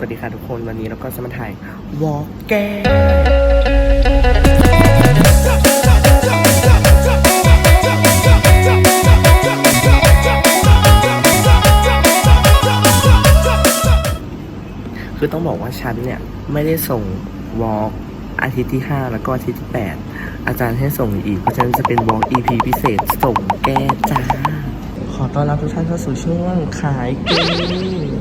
วัสดีค่ะทุกคนวันนี้เราก็จะมาถ่ายวอล์กแกคือต้องบอกว่าฉันเนี่ย ไม่ได้ส่งวอล์กอาทิตย์ที่ 5 แล้วก็อาทิตย์ที่ 8 อาจารย์ให้ส่งอีกเพราะฉะนั้นจะเป็นวอล์ก EP พิเศษส่งแก้จ้า ขอต้อนรับทุกท่านเข้าสู่ช่วงขายเกม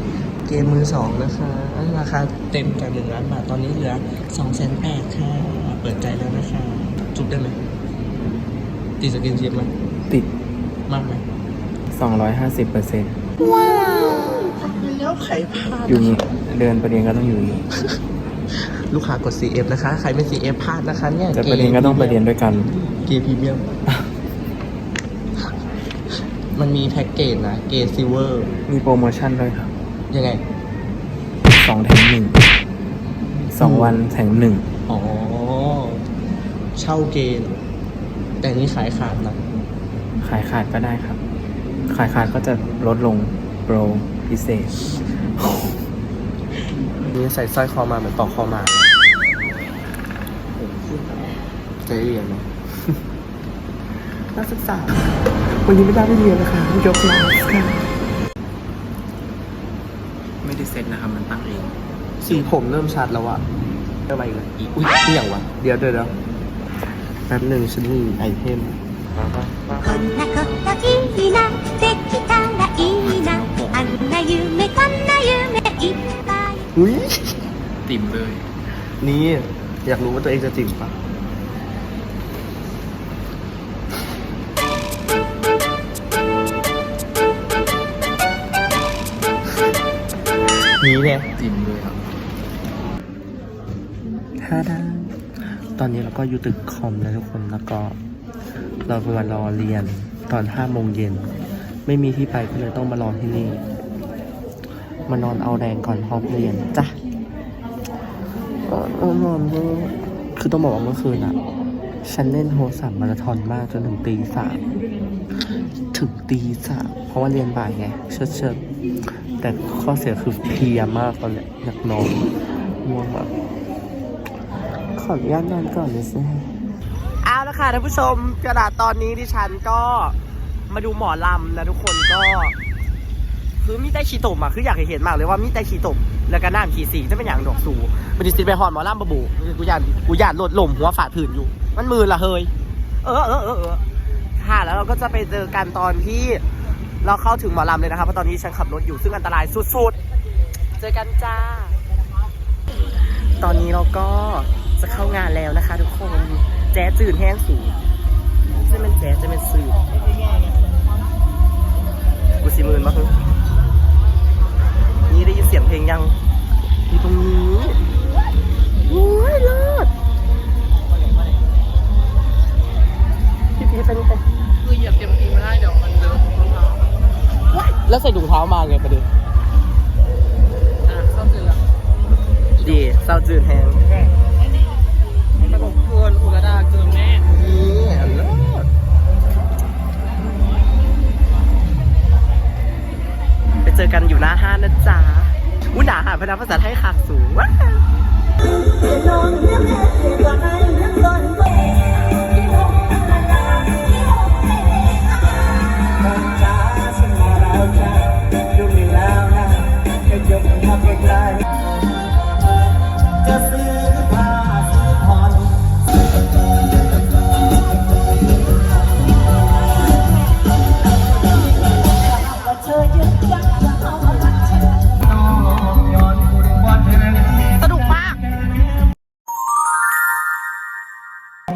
เกมมือสองนะคะ ราคาเต็มจากหนึ่งล้านบาท ตอนนี้เหลือสองแสนแปดค่ะ เปิดใจแล้วนะคะ จุบได้ไหม ติดสกินชิปไหมติดมากไหม250เปอร์เซ็นต์แล้วไข่พลาดอยู่นี่เดินประเด็นก็ต้องอยู่นี่ลูกค้ากด CF นะคะ ใครไม่ CF พลาดนะคะเนี่ยจะประเด็นก็ต้องประเด็นด้วยกัน เกย์พรีเมียม มันมีแพ็กเกจนะ เกย์ซิลเวอร์ มีโปรโมชั่นด้วยครับ ยังไง สองแถมหนึ่งสองวันแถมหนึ่งอ๋อ เช่าเกย์เหรอแต่นี่ขายขาดนะขายขาดก็ได้ครับ ขายขาดก็จะลดลงโปรพิเศษนี่ใส่สร้อยคอมาเหมือนปอกคอมาจะได้เรียนไหมนักศึกษา วันนี้ไม่ได้ไปเรียนนะคะยกลาค่ะไม่ได้เซ็ตนะครับ มันตั้งเอง สีผมเริ่มชัดแล้วอะเริ่มมาอีกแล้วอีอุ้ยนี่อย่างวะ เดี๋ยวเดี๋ยวเดี๋ยวแป๊บหนึ่งฉันมีไอเทม こんなこといいなできたらいいなあんな夢こんな夢いっぱい อุ้ย ติ่มเลย นี่อยากรู้ว่าตัวเองจะจริงปะ นี่เนี่ยติ่มเลยครับท่าดาตอนนี้เราก็อยู่ตึกคอมแล้วทุกคนแล้วก็ เรามารอเรียนตอนห้าโมงเย็น ไม่มีที่ไปก็เลยต้องมารอที่นี่ มานอนเอาแรงก่อนพร้อมเรียนจ้ะเออเออนอนก็คือต้องบอกว่าเมื่อคืนอะฉันเล่นโทรศัพท์มาราธอนมากจนถึงตีสามถึงตีสามเพราะว่าเรียนบ่ายไงเชิดเชิดๆ แต่ข้อเสียคือเพลียมากตอนเนี้ยอยากนอนง่วงมากขออนุญาตนอนก่อนเลยสิเอาละค่ะท่านผู้ชมกระดาษตอนนี้ดิฉันก็มาดูหมอลำนะทุกคนก็คือมีแต่ชีตมอะคืออยากให้เห็นมากเลยว่ามีแต่ชีตมแล้วก็น้ำขีสีจะเป็นอย่างดอกสูมันดิสิไปหอนหมอลำบะบูกูยานกูยานลดลมหัวฝาดผื่นอยู่ มันมือละเฮยเออเออเออเออค่ะแล้วเราก็จะไปเจอกันตอนที่ เราเข้าถึงหมอลำเลยนะครับเพราะตอนนี้ฉันขับรถอยู่ซึ่งอันตรายสุดๆ เจอกันจ้า ตอนนี้เราก็จะเข้างานแล้วนะคะ ทุกคนแจ๊จืดแห้งสูงจะเป็นแจ๊จะเป็นสื่อกูสี่หมื่นมาคือนี่ได้ยินเสียงเพลงยังอยู่ตรงนี้โอ้ยเลิศ แล้วใส่ถุงเท้ามาไงประเด็นอะเข้าเสร็จแล้วดีเศร้าจืดแห้งระบบเกินอุกระดาเกินแม่นี่เลิศไปเจอกันอยู่หน้าห้างนะจ๊ะอุ้ยหนาหาพนักภาษาไทยคักสูงว้าว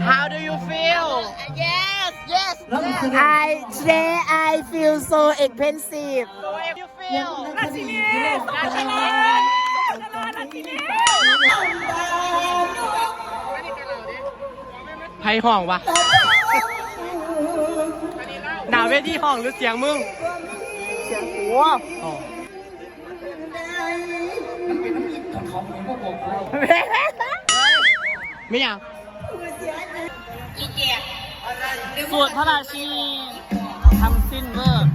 How do you feel Yes yes I today I feel so expensive How do you feel นาชิลีนาชิลีนาชิลีไพ่ห้องวะหนาวเวทีห้องหรือเสียงมึง เสียงหัวอ๋อไม่อยาก สูตรพระราชินีทำสิ้นเวอร์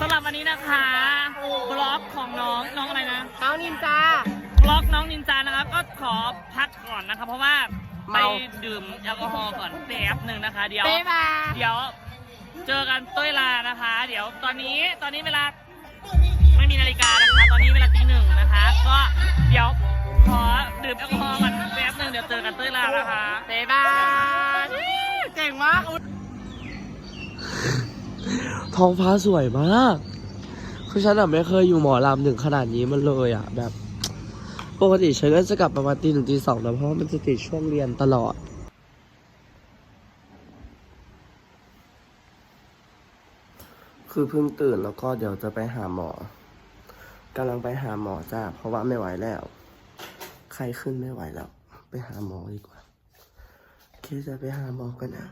สำหรับวันนี้นะคะบล็อกของน้องน้องอะไรนะปน้องนินจาล็อกน้องนินจานะครับ ก็ขอพักก่อนนะครับเพราะว่าไปเมาดื่มแอลกอฮอล์ก่อนแป๊บหนึ่งนะคะ เดี๋ยวเป๊ะมาเดี๋ยวเจอกันต้วยลานะคะ เดี๋ยวตอนนี้ตอนนี้เวลาไม่มีนาฬิกานะคะ ตอนนี้เวลาตีหนึ่งนะคะ ก็เดี๋ยวขอดื่มแอลกอฮอล์ก่อนแป๊บหนึ่ง เดี๋ยวเจอกันต้วยลานะคะเป๊ะมาเก่งมากอุ๊ยท้องฟ้าสวยมาก คือฉันอะไม่เคยอยู่หมอลำถึงขนาดนี้มันเลยอะแบบ ปกติฉันก็จะกลับประมาณตีหนึ่งตีสองนะเพราะว่ามันจะติดช่วงเรียนตลอดคือเพิ่งตื่นแล้วก็เดี๋ยวจะไปหาหมอกำลังไปหาหมอจ้าเพราะว่าไม่ไหวแล้ว ใครขึ้นไม่ไหวแล้ว ไปหาหมอดีกว่าโอเคจะไปหาหมอกันนะ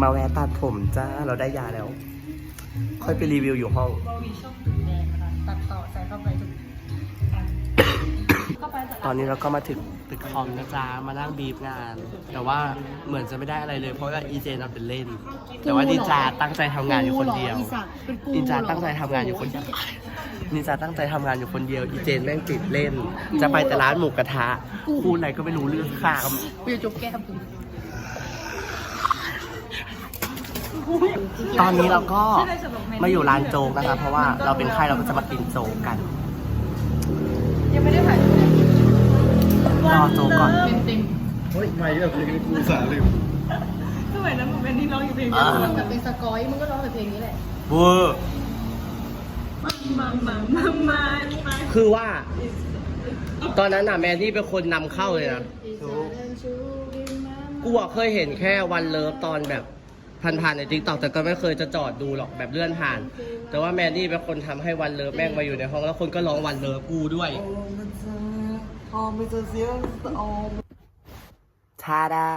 มาแวะตัดผมจ้า เราได้ยาแล้ว ค่อยไปรีวิวอยู่ห้องตอนนี้เราก็มาถึงตึกคอมนะจ๊ะมานั่งบีบงาน แต่ว่าเหมือนจะไม่ได้อะไรเลย เพราะว่าอีเจนเอาเป็นเล่น แต่ว่านินจาตั้งใจทำงานอยู่คนเดียวนินจาตั้งใจทำงานอยู่คนเดียว นินจาตั้งใจทำงานอยู่คนเดียว อีเจนแม่งติดเล่น จะไปแต่ร้านหมูกระทะพูดอะไรก็ไม่รู้เรื่องข้ามกูจะจบแก้มกูตอนนี้เราก็มาอยู่ร้านโจ๊กนะคะ เพราะว่าเราเป็นไข้เราก็จะมากินโจ๊กกัน ยังไม่ได้ถ่ายรอโจ๊กก่อนเต็มเต็มเฮ้ยไม่แบบเพลงนี้กูสาลืมสมัยนั้นผมเป็นที่ร้องอยู่เพลงเดียวมึงแบบเป็นสกอยมึงก็ร้องแต่เพลงนี้แหละเวอร์ คือว่า ตอนนั้นน่ะแมนนี่เป็นคนนำเข้าเลยนะ กูอะเคยเห็นแค่วันเลิฟตอนแบบผ่านๆในทิกตอกแต่ก็ไม่เคยจะจอดดูหรอกแบบเลื่อนผ่าน แต่ว่าแมนนี่เป็นคนทำให้วันเลิฟแม่งมาอยู่ในห้องแล้วคนก็ร้องวันเลิฟกูด้วยชาดา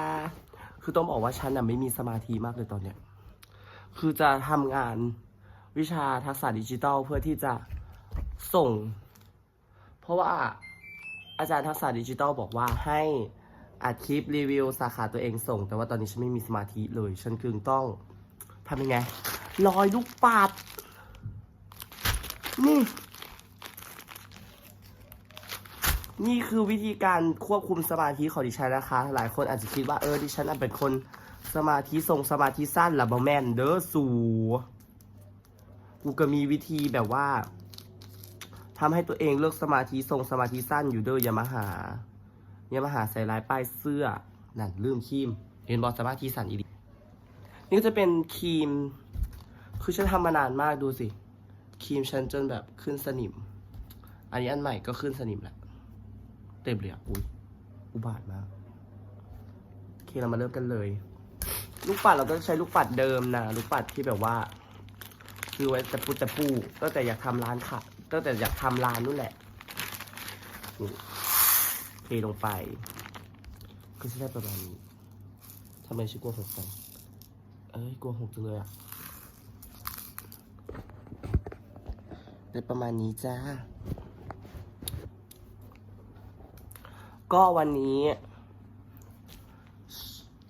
คือต้องบอกว่าฉันน่ะไม่มีสมาธิมากเลยตอนเนี้ย คือจะทำงาน วิชาทักษะดิจิทัลเพื่อที่จะส่ง เพราะว่าอาจารย์ทักษะดิจิทัลบอกว่าให้อัดคลิปรีวิวสาขาตัวเองส่ง แต่ว่าตอนนี้ฉันไม่มีสมาธิเลย ฉันคือต้องทำยังไงลอยลูกปัดนี่ นี่คือวิธีการควบคุมสมาธิของดิฉันนะคะ หลายคนอาจจะคิดว่าเออดิฉันเป็นคนสมาธิทรงสมาธิสั้นหรือบอแมนเด้อสู กูก็มีวิธีแบบว่าทำให้ตัวเองเลิกสมาธิทรงสมาธิสั้นอยู่เด้อยามาหายามาหาใส่ลายป้ายเสื้อนั่นลืมครีมเห็นบอสมาธิสั้นอีกนี่ก็จะเป็นครีม คือฉันทำมานานมากดูสิครีมฉันจนแบบขึ้นสนิม อันนี้อันใหม่ก็ขึ้นสนิมแหล้วเต็มเลยอะอุ้ยอุบาทมากโอเคเรามาเริ่มกันเลย ลูกปัดเราก็ใช้ลูกปัดเดิมนะ ลูกปัดที่แบบว่า คือไว้จะปูจะปูตั้งแต่อยากทำร้านค่ะตั้งแต่อยากทำร้านนู่นแหละเทลงไปก็จะได้ประมาณนี้ทำไมชื่อกลัวหกจังเอ้ยกลัวหกจังเลยอะได้ประมาณนี้จ้า ก็วันนี้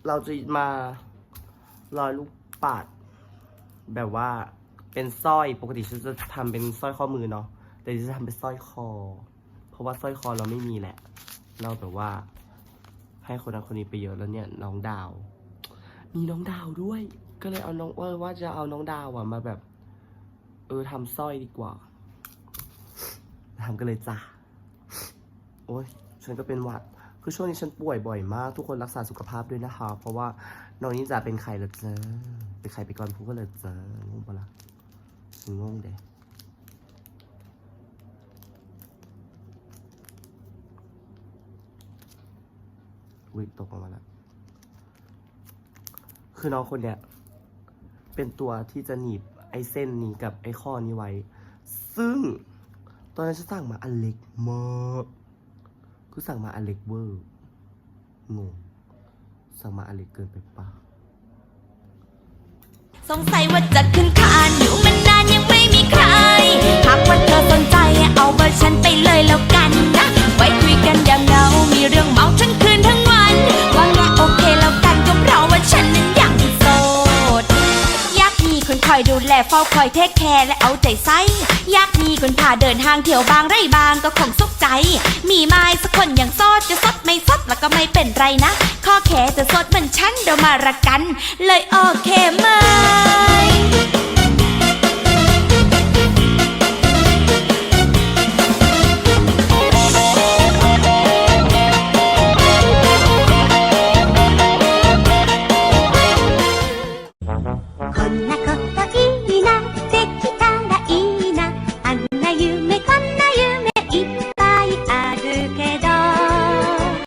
เราจะมาลอยลูกปัดแบบว่า เป็นสร้อยปกติฉันจะทำเป็นสร้อยข้อมือเนาะแต่ฉันจะทำเป็นสร้อยคอ เพราะว่าสร้อยคอเราไม่มีแหละ เราแบบว่า ให้คนนั้นคนนี้ไปเยอะแล้วเนี่ยน้องดาว มีน้องดาวด้วย ก็เลยเอาน้องเออว่าจะเอาน้องดาวอะมาแบบ เออทำสร้อยดีกว่าทำกันเลยจ้าโอ้ยฉันก็เป็นหวัด คือช่วงนี้ฉันป่วยบ่อยมาก ทุกคนรักษาสุขภาพด้วยนะคะ เพราะว่าน้องนิจะเป็นไข้หรอเจอเป็นไข้ไปก่อนพูก็เลยเจองงปะละ่ะ งงเด้วิตกออกมาแล้ว คือน้องคนเนี้ย เป็นตัวที่จะหนีบไอ้เส้นนี้กับไอ้ข้อนี้ไว้ ซึ่งตอนนั้นฉันสั่งมาอันเล็กมากคือสั่งมาอันเล็กเวอร์ งง สั่งมาอันเล็กเกินไปปะสงสัยว่าจะขึ้นคานอยู่ อยากมีคอยดูแลเฝ้าคอยเทคแคร์และเอาใจใส่อยากมีคนพาเดินทางเที่ยวบางไร่บางก็คงสุขใจ มีไม้สักคนอย่างโซดจะสดไม่สดแล้วก็ไม่เป็นไรนะ ข้อแขจะสดเหมือนฉันเดี๋ยวมารักกัน เลยโอเคไหม